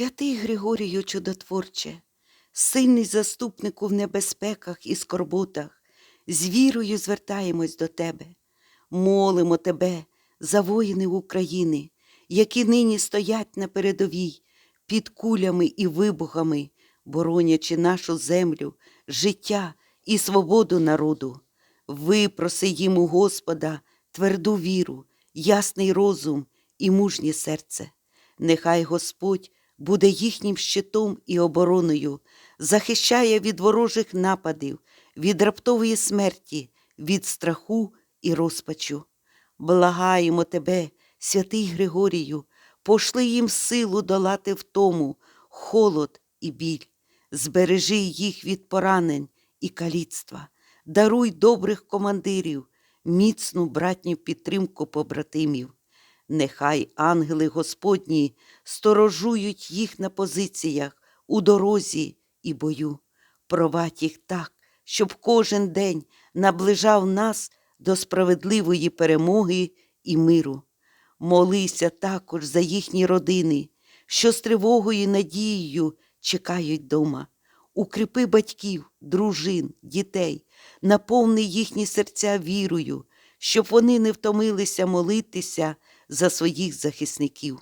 Святий Григорію Чудотворче, сильний заступнику в небезпеках і скорботах, з вірою звертаємось до Тебе, молимо Тебе за воїни України, які нині стоять на передовій під кулями і вибухами, боронячи нашу землю, життя і свободу народу. Випроси їм у Господа тверду віру, ясний розум і мужнє серце. Нехай Господь буде їхнім щитом і обороною, захищає від ворожих нападів, від раптової смерті, від страху і розпачу. Благаємо тебе, святий Григорію, пошли їм силу долати втому, холод і біль, збережи їх від поранень і каліцтва, даруй добрих командирів, міцну братню підтримку побратимів. Нехай ангели Господні сторожують їх на позиціях у дорозі і бою. Провадь їх так, щоб кожен день наближав нас до справедливої перемоги і миру. Молися також за їхні родини, що з тривогою і надією чекають дома. Укріпи батьків, дружин, дітей, наповни їхні серця вірою, щоб вони не втомилися молитися за своїх захисників.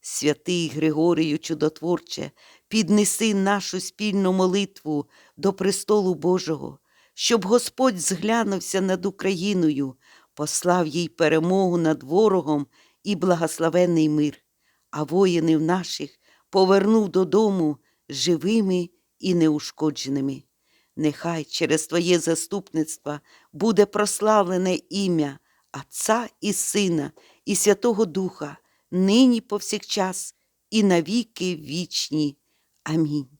Святий Григорію Чудотворче, піднеси нашу спільну молитву до престолу Божого, щоб Господь зглянувся над Україною, послав їй перемогу над ворогом і благословенний мир, а воїнів наших повернув додому живими і неушкодженими. Нехай через Твоє заступництво буде прославлене ім'я Отця і Сина, і Святого Духа, нині повсякчас, і навіки вічні. Амінь.